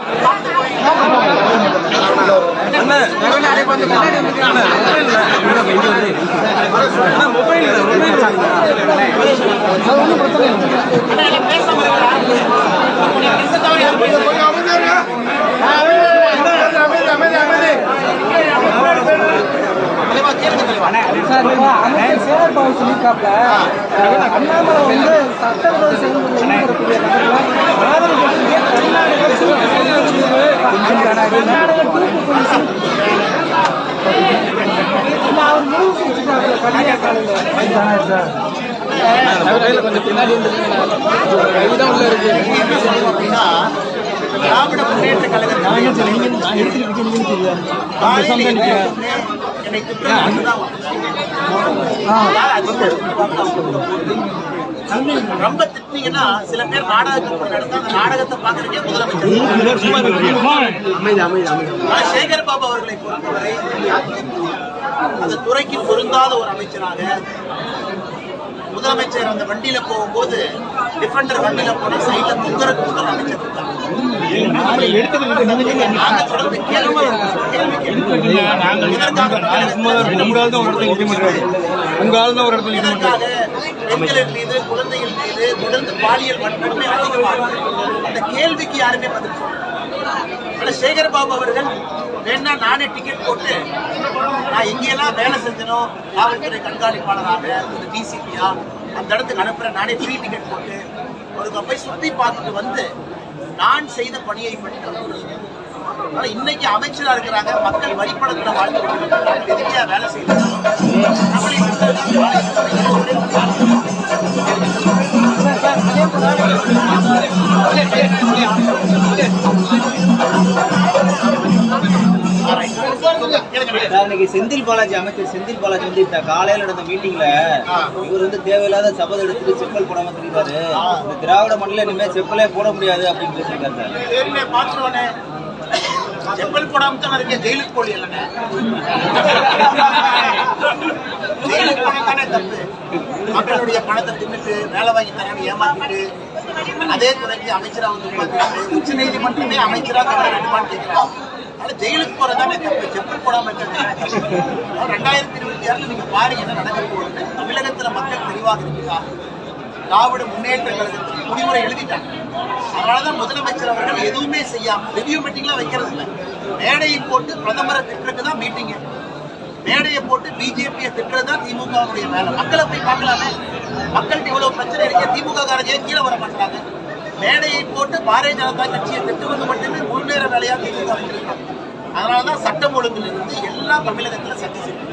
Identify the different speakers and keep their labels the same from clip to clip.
Speaker 1: Sir இப்போ அமைச்சர் சேகர் பாபு சொல்லியிருக்காப்ல அஹ், அண்ணாமலை வந்து சட்டவிரோத செயல்முறை ஈடுபடக்கூடிய நபர்களை ஆதரவு தெரிவித்து கர்நாடக தூத்துக்குடி இல்ல, அவர் முடிவு
Speaker 2: அப்படின்னா திராவிட முன்னேற்ற ரொம்ப திட்டிங்கன்னா சில பேர் நாடகத்துக்கு நடந்தா அந்த நாடகத்தை பார்க்கறதுக்கே முதலமைச்சர். சேகர் பாபு அவர்களை பொறுத்தவரை அந்த துறைக்கு பொருந்தாத ஒரு அமைச்சராக முதலமைச்சர் அந்த வண்டியில போகும்போது டிஃபெண்டர் வண்டியில போன சைட்ல தொங்குறதுக்கு முதல் தொடர்ந்து கேள்வி கேள்வி கேட்கிறோம். இதற்காக இதற்காக பெண்களின் மீது குழந்தைகள் மீது தொடர்ந்து பாலியல் வன்கொடுமை அதிகமாக அந்த கேள்விக்கு யாருமே பதில் சொல்லல. ஆனா சேகர் பாபு அவர்கள் வேணா நானே டிக்கெட் போட்டு நான் இங்கெல்லாம் வேலை செஞ்சனோ காவல்துறை கண்காணிப்பாளராக ஒரு டிசிபியா அந்த இடத்துக்கு அனுப்புறேன். நானே ஃப்ரீ டிக்கெட் போட்டு ஒரு போய் சுத்தி பார்த்துட்டு வந்து நான் செய்த பணியை பற்றி அவர் இன்னைக்கு அமைச்சரா இருக்கிறாங்க மக்கள் வரிப்பணத்துல வாழ்ந்து கொண்டிருக்கிறாங்க. வேலை செய்யறாங்க
Speaker 3: இன்னைக்கு செந்தில் பாலாஜி அமைச்சர் செந்தில் பாலாஜி வந்து இந்த காலையில நடந்த மீட்டிங்ல இவர் வந்து தேவையில்லாத சபதம் எடுத்துட்டு செப்பல் போடாம தெரியுறாரு. இந்த திராவிட மண்டல இனிமே செப்பலே போட முடியாது அப்படின்னு பேசியிருக்காரு.
Speaker 2: செப்பல் போடாம தான் இருக்கேன் ஜெயிலுக்கு போலி இல்லைண்ணே ஜெயிலுக்கு போனா தப்பு. மக்களுடைய பணத்தை தின்னுட்டு வேலை வாங்கி தரேன்னு ஏமாத்திட்டு அதே துறைக்கு அமைச்சரா வந்து உட்கார்ந்துட்டு உச்ச நீதிமன்றமே அமைச்சரா தவிர வேண்டுமான்னு கேட்கிறாங்க ஆனா ஜெயிலுக்கு போறதானே தப்பு செப்பல் போடாம இருக்கிறது ரெண்டாயிரத்தி இருபத்தி ஆறுல நீங்க பாருங்க என்ன நடக்க போகுது தமிழகத்துல மக்கள் தெளிவாக இருக்கிறாங்க திராவிட முன்னேற்ற கழகத்துக்கு முடிவுரை எழுதிட்டாங்க. அதனாலதான் முதலமைச்சர் அவர்கள் எதுவுமே செய்யாம ரிவ்யூ மீட்டிங்லாம் வைக்கிறது இல்லை. மேடையை போட்டு பிரதமரை திட்டுறதுக்கு தான் மீட்டிங்கு மேடையை போட்டு பிஜேபியை திட்டுறது தான் திமுகவுடைய வேலை. மக்களை போய் பார்க்கலாமே? மக்கள்கிட்ட இவ்வளவு பிரச்சனை இருக்கு திமுக காரங்க கீழே வர மாட்டாங்க மேடையை போட்டு பாரதிய ஜனதா கட்சியை திட்டுவது மட்டுமே முழு நேர வேலையா திமுக வச்சிருக்காங்க. அதனாலதான் சட்டம் ஒழுங்குல இருந்து எல்லாம் தமிழகத்துல சரி செய்யும்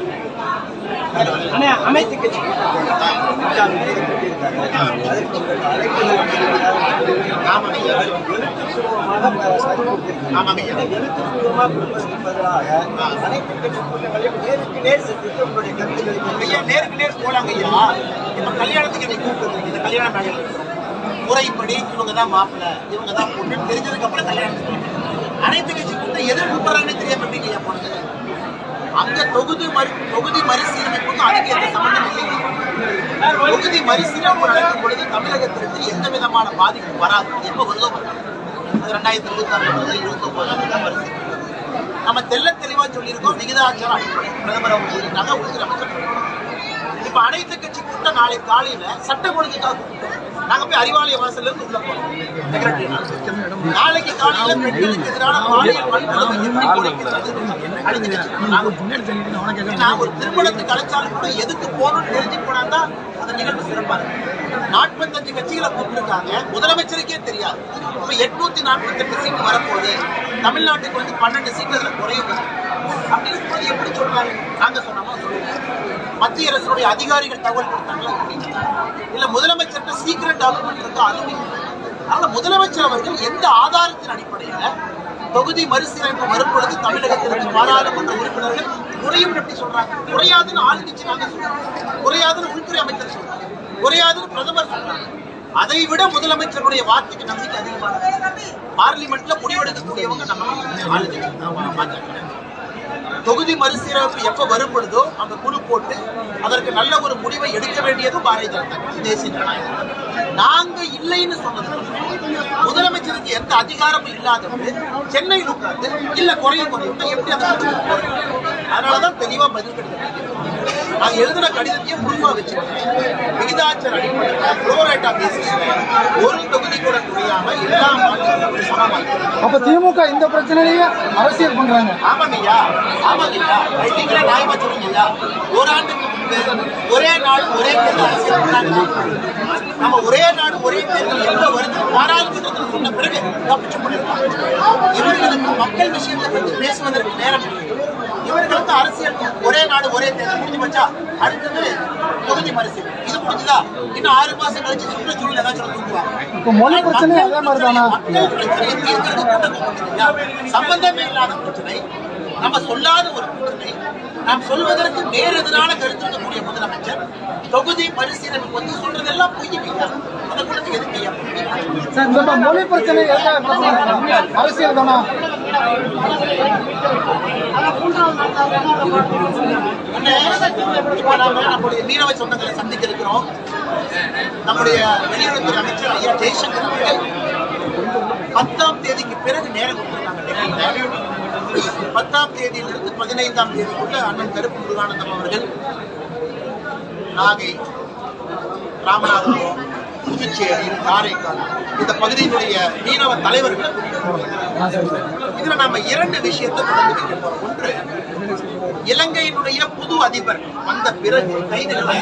Speaker 1: அமைத்து கட்சி
Speaker 2: நேருக்கு நேர் போலாங்க ஐயா இப்ப கல்யாணத்துக்கு என்னை கூப்பிட்டு இந்த கல்யாண மேடையில். முறைப்படி இவங்க தான் மாப்பிள்ளை இவங்க தான் பொண்ணுன்னு தெரிஞ்சதுக்கு அப்புறம் கல்யாணம் அனைத்து கட்சி கூட்டம் எதை கூப்பிடுறாங்கன்னு தெரிய எப்படி ஐயா போனது அங்க தொகுதி மறு தொகுதி மறுசீரமைப்புக்கும் அதுக்கு எந்த சம்பந்தம் இல்லைங்க. தொகுதி மறுசீரமைப்பு நடக்கும் பொழுது தமிழகத்திற்கு எந்த விதமான பாதிப்பு வராது. எப்ப வருதோ அது ரெண்டாயிரத்தி இருபத்தி ஆறு வருது இருபத்தி ஒன்பது நம்ம தெல்ல தெளிவா சொல்லியிருக்கோம் விகிதாச்சாரம் அடிப்படை. பிரதமர் அவங்க சொல்லியிருக்காங்க உள்துறை அமைச்சர் சொல்லியிருக்காங்க. இப்ப அனைத்து கட்சி கூட்டம் நாளை காலையில சட்டம் ஒழுங்குக்காக நாங்க போய் அறிவாலய வாசல்ல இருந்து உள்ள போறோம். நாளைக்கு காலையில பெண்களுக்கு எதிரான பாலியல் வன்கொடுமை எப்படி குறைக்கிறது ஒரு திருமணத்துக்கு அழைச்சாலும் கூட எதுக்கு போகணும்னு தெரிஞ்சு போனா தான் அந்த நிகழ்வு சிறப்பா இருக்கும். நாற்பத்தஞ்சு கட்சிகளை கூப்பிட்டுருக்காங்க. முதலமைச்சருக்கே தெரியாது. இப்ப எட்நூத்தி நாற்பத்தி எட்டு சீட்டு வரப்போகுது. தமிழ்நாட்டுக்கு வந்து பன்னெண்டு சீட்டு அதுல குறையும் அப்படி இருக்கும்போது எப்படி சொல்றாங்க நாங்க சொன்னோமா? சொல்லுங்க. மத்திய அரசுடைய அதிகாரிகள் தகவல் கொடுத்தாங்களா? இல்லையா? இல்ல முதலமைச்சர்கிட்ட சீக்கிரம் டாக்குமெண்ட் இருக்கா? அதுவும் அதனால முதலமைச்சர் அவர்கள் எந்த ஆதாரத்தின் அடிப்படையில் தொகுதி மறுசீரமைப்பு மறுப்பொழுது தமிழகத்திற்கு பாராளுமன்ற உறுப்பினர்கள் குறையும் எப்படி சொல்றாங்க. குறையாதுன்னு ஆளுங்கட்சி நாங்க சொல்றோம் குறையாதுன்னு உள்துறை அமைச்சர் சொல்றாங்க. குறையாதுன்னு பிரதமர் சொல்றாங்க. அதை விட முதலமைச்சருடைய வார்த்தைக்கு நம்பிக்கை அதிகமானது. பார்லிமெண்ட்ல முடிவெடுக்கக்கூடியவங்க நம்ம ஆளுங்கட்சி பாஜக. தொகுதி மறுசீரமைப்பு எப்ப வரும் பொழுதோ அந்த குழு போட்டு அதற்கு நல்ல ஒரு முடிவை எடுக்க வேண்டியதும் பாரதிய ஜனதா கட்சி, தேசிய ஜனநாயகம் நாங்க இல்லைன்னு சொன்னது முதலமைச்சருக்கு எந்த அதிகாரமும் இல்லாதவரு சென்னையில் உட்கார்ந்து இல்ல குறையும் குறையும் எப்படி அதை அதனாலதான் தெளிவா பதில் கிடைக்கிறது நான் எழுதின கடிதத்தையும் ப்ரூஃபா வச்சிருக்கேன். விகிதாச்சார அடிப்படையில் புளோரைட்டா பேசிஸ்ல ஒரு தொகுதி கூட குறையாம எல்லா மாநிலங்களும் சமமாக
Speaker 1: அப்ப திமுக இந்த பிரச்சனையிலேயே அரசியல் பண்றாங்க.
Speaker 2: ஆமாங்க ஐயா ஆமாங்க ஐயா நீங்களே நியாயமா சொல்லுங்க ஐயா ஓராண்டுக்கு முன்பு ஒரே நாடு ஒரே தேர்தல் அரசியல் பண்ணாங்க நம்ம ஒரே நாடு ஒரே தேர்தல் எப்ப வருது பாராளுமன்றத்தில் சொன்ன பிறகு தப்பிச்சு பண்ணிருக்காங்க இவர்களுக்கு மக்கள் விஷயத்தை பற்றி பேசுவதற்கு நேரம் இவர்களுக்கு அரசியல் ஒரே நாடு ஒரே தேர்தல் முடிஞ்சு வச்சா அடுத்தது தொகுதி மறுசீல் இது முடிஞ்சுதா? இன்னும் ஆறு மாசம் கழிச்சு சுற்றுச்சூழல் ஏதாச்சும் தூக்குவாங்க
Speaker 1: மொழி பிரச்சனை அதே மாதிரி தானா?
Speaker 2: மக்கள் பிரச்சனையை தீர்க்கிறது கூட்டம்? சம்பந்தமே இல்லாத பிரச்சனை. நம்ம சொல்லாத ஒரு பிரச்சனை. நாம் சொல்வதற்கு நேர் எதிரான கருத்து இருக்கக்கூடிய முதலமைச்சர் தொகுதி பரிசீலனை வந்து சொல்றதெல்லாம் பொய் அந்த கூட்டத்துக்கு எதுக்கு
Speaker 1: மொழி பிரச்சனை பிரச்சனை அரசியல் தானா?
Speaker 2: நம்முடைய மீனவ சொந்தங்களை சந்திக்க இருக்கிறோம் நம்முடைய வெளியுறவுத்துறை அமைச்சர் ஐயா ஜெய்சங்கர் அவர்கள் பத்தாம் தேதிக்கு பிறகு நேரம் கொடுத்திருக்காங்க டெல்லியில. பத்தாம் தேதியிலிருந்து பதினைந்தாம் தேதிக்குள்ள அண்ணன் கருப்பு முருகானந்தம் அவர்கள் நாகை ராமநாதபுரம் புதுச்சேரி காரைக்கால் இந்த பகுதியினுடைய மீனவ தலைவர்களை இதுல நாம இரண்டு விஷயத்தை போறோம். ஒன்று இலங்கையினுடைய புது அதிபர் வந்த பிறகு கைதுகள்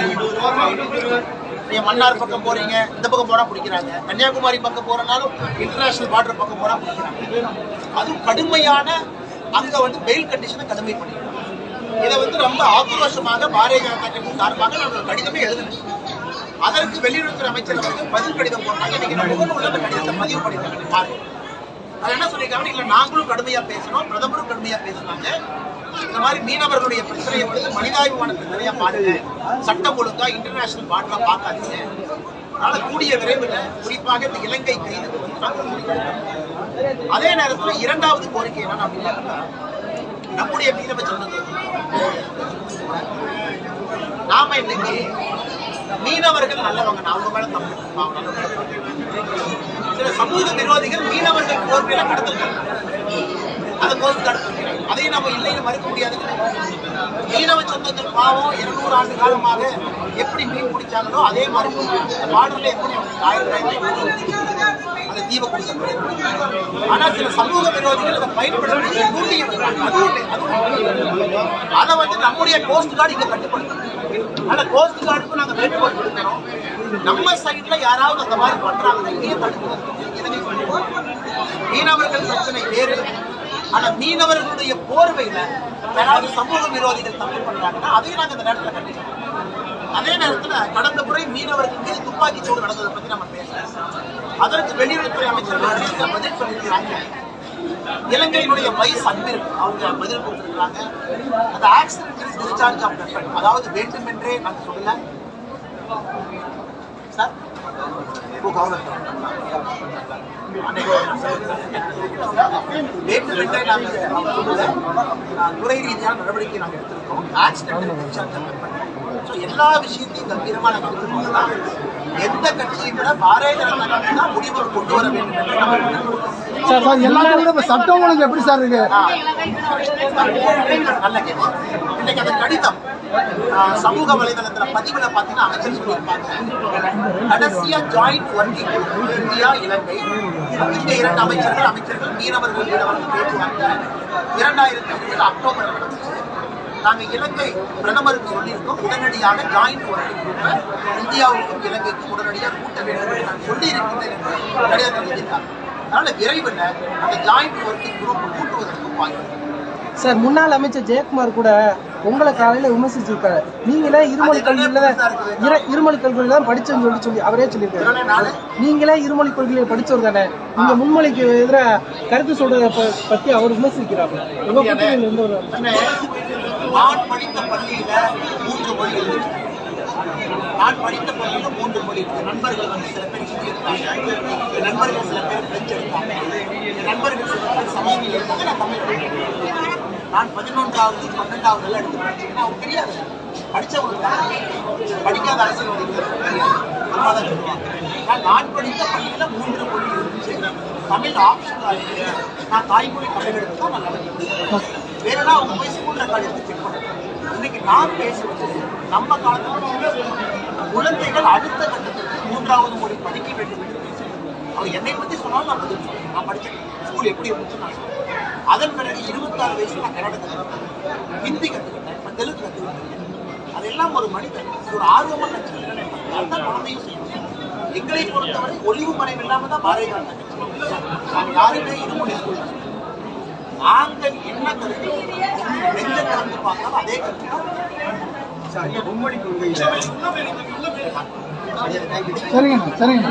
Speaker 2: நீங்க மன்னார் பக்கம் போறீங்க இந்த பக்கம் போனா பிடிக்கிறாங்க. கன்னியாகுமரி பக்கம் போறனாலும் இன்டர்நேஷனல் பார்டர் பக்கம் போனா பிடிக்கிறாங்க. அதுவும் கடுமையான அங்க வந்து பெயில் கண்டிஷனை கடுமை பண்ணிக்கிறாங்க இதை வந்து ரொம்ப ஆக்ரோஷமாக பாரதிய ஜனதா கட்சி சார்பாக நாங்கள் கடிதமே எழுதினோம். அதற்கு வெளியுறவுத்துறை அமைச்சர் வந்து பதில் கடிதம் போட்டாங்க. இன்னைக்கு நம்ம உள்ள கடிதத்தை பதிவு பண்ணிருக்காங்க. பாருங்க. அது என்ன சொல்லியிருக்காங்க இல்ல நாங்களும் கடுமையா பேசணும் பிரதமரும் கடுமையா பேசுனாங்க இந்த மாதிரி மீனவர்களுடைய பிரச்சனையை வந்து மனிதாபிமானத்தை நிறைய பாருங்க. சட்டம் ஒழுங்கா இன்டர்நேஷனல் பார்டரா பார்க்காதீங்க. அதனால கூடிய விரைவில் குறிப்பாக இந்த இலங்கை கைது வந்து நாங்கள் அதே நேரத்தில் இரண்டாவது கோரிக்கை என்னன்னு அப்படின்னா நம்முடைய மீனவ சொன்னது நாம இன்னைக்கு மீனவர்கள் நல்லவங்க நான் அவங்க மேல தப்பு சில சமூக விரோதிகள் மீனவர்கள் போர்வையில கடத்திருக்காங்க. அதை கோஸ்ட் கடத்துறாங்க அதையும் நம்ம இல்லைன்னு மறுக்க முடியாது. மீனவ சொந்தங்கள் பாவம் இருநூறு ஆண்டு காலமாக எப்படி மீன் பிடிச்சாங்களோ அதே மாதிரி இந்த பார்டர்ல எப்படி அவங்களுக்கு ஆயிரத்தி தொள்ளாயிரத்தி தீவை ஆனா சில சமூக விரோதிகள் அதை பயன்படுத்தி தூண்டி விடுறாங்க. அதை வந்து நம்முடைய கோஸ்ட் கார்டு இங்க கட்டுப்படுத்தணும் ஆனா கோஸ்ட் கார்டுக்கும் நாங்க வேண்டுகோள் கொடுக்கிறோம் நம்ம சைட்ல யாராவது அந்த மாதிரி பண்றாங்க இங்கேயே தடுக்கணும் மீனவர்கள் பிரச்சனை வேறு. ஆனா மீனவர்களுடைய போர்வையில யாராவது சமூக விரோதிகள் தப்பு பண்றாங்கன்னா அதையும் நாங்க இந்த நேரத்தில் கண்டிக்கிறோம். அதே நேரத்துல கடந்த முறை மீனவர்கள் மீது துப்பாக்கி சூடு நடந்ததை பத்தி நம்ம பேசலாம் அதற்கு வெளியுறவுத்துறை அமைச்சர் பதில் சொல்லியிருக்கிறாங்க. இலங்கையினுடைய வைஸ் அட்மிரல் அவங்க பதில் கொடுத்திருக்கிறாங்க. அந்த ஆக்சிடென்டல் டிஸ்சார்ஜ் ஆஃப் வெப்பன் அதாவது வேண்டுமென்றே நான் சொல்லல. சார்? துறை ரீதியான நடவடிக்கை நாங்கள் எடுத்திருக்கோம். Accidental discharge of weapon so எல்லா விஷயத்தையும் கம்பீரமா நாங்கள் எடுத்துக்கோம் எந்த கட்சியை விட பாரதிய ஜனதா கட்சி தான் முடிவு கொண்டு வர வேண்டும் என்று நம்ம எதிர்பார்க்கிறோம்.
Speaker 1: சார் சார் எல்லாத்தையும் விட இப்ப சட்டம் ஒழுங்கு எப்படி சார் இருக்கு?
Speaker 2: நல்ல கேள்வி. இன்னைக்கு அந்த கடிதம் சமூக வலைதளத்துல பதிவுல பாத்தீங்கன்னா அமைச்சர் சொல்லியிருப்பாங்க. கடைசியா ஜாயிண்ட் ஒர்க்கிங் இந்தியா இலங்கை. இந்த இரண்டு அமைச்சர்கள் அமைச்சர்கள் மீனவர்கள் மீனவர்கள் பேச்சுவார்த்தை இரண்டாயிரத்தி இருபது அக்டோபர் நடந்துச்சு நாங்க இலங்கை பிரதமருக்கு சொல்லியிருக்கோம். உடனடியாக ஜாயிண்ட் ஒர்க்கிங் குரூப்பை இந்தியாவுக்கும் இலங்கைக்கும் உடனடியாக கூட்ட வேண்டும் என்று நான் என்று எழுதியிருக்காங்க அதனால விரைவில் அந்த ஜாயிண்ட் ஒர்க்கிங் குரூப் கூட்டுவதற்கு வாய்ப்பு.
Speaker 1: சார் முன்னாள் அமைச்சர் ஜெயக்குமார் கூட உங்களை காலையில விமர்சிச்சிருக்காரு. நீங்களே இருமொழி கல்வியில இர- இருமொழி கல்வியில தான் படிச்சேன்னு சொல்லி சொல்லி அவரே சொல்லியிருக்காரு. நீங்களே இருமொழி கொள்கையை படிச்சவர் தானே. நீங்க முன்மொழிக்கு எதிராக கருத்து சொல்றத ப- பத்தி அவர் விமர்சிக்கிறாங்க
Speaker 2: நான் படித்த பள்ளியில மூன்று மொழி இருந்துச்சு நான் படித்த பள்ளியில மூன்று மொழி இருக்கு. நண்பர்கள் வந்து சில பேர் ஹிந்தி எடுத்தாங்க நண்பர்கள் சில பேர் பிரெஞ்சு எடுத்தாங்க நண்பர்கள் சில பேர் சமஸ்கிருதம் எடுத்தாங்க நான் தமிழ் படிக்கிறேன். நான் பதினொன்றாவது பன்னெண்டாவது எல்லாம் எடுத்து படிச்சேன் அவங்க தெரியாது படித்தவங்களுக்கு படிக்காத அரசியல்வாதிகளுக்கு தெரியாது அம்மா தான் சொல்லுவாங்க நான் படித்த பள்ளியில மூன்று மொழி இருந்துச்சு தமிழ் ஆப்ஷன் நான் தாய்மொழி தமிழ் எடுத்து தான் நான் நடந்தேன் வேறனா அவங்க போய் ஸ்கூல் ரெக்கார்டு எடுத்து செக் இன்னைக்கு நான் பேசுவது நம்ம காலத்தில் குழந்தைகள் அடுத்த கட்டத்துக்கு மூன்றாவது மொழி படிக்க வேண்டும் என்று பேசுகிறேன் அவர் என்னை பத்தி சொன்னாலும் நான் பதில் நான் படித்தேன் ஸ்கூல் எப்படி இருந்துச்சு நான் அதன் பிறகு இருபத்தாறு வயசு நான் கன்னடம் கற்றுக்கிட்டேன். ஹிந்தி கற்றுக்கிட்டேன். இப்போ தெலுங்கு கற்றுக்கிட்டேன். அதெல்லாம் ஒரு மனிதன். ஒரு ஆர்வமாக கற்றுக்கிட்டேன் அதுதான் குழந்தையும் செய்யணும் எங்களை பொறுத்தவரை ஒளிவு மறைவு இல்லாமல் தான் பாரதிய ஜனதா கட்சி. நாங்கள் யாருமே இருமொழி ஸ்கூல் நாங்கள் என்ன கலந்து பார்த்தாலும் அதே கருத்து.
Speaker 4: மும்மொழி கொள்கையில
Speaker 1: சரிங்கண்ணா
Speaker 2: சமயம்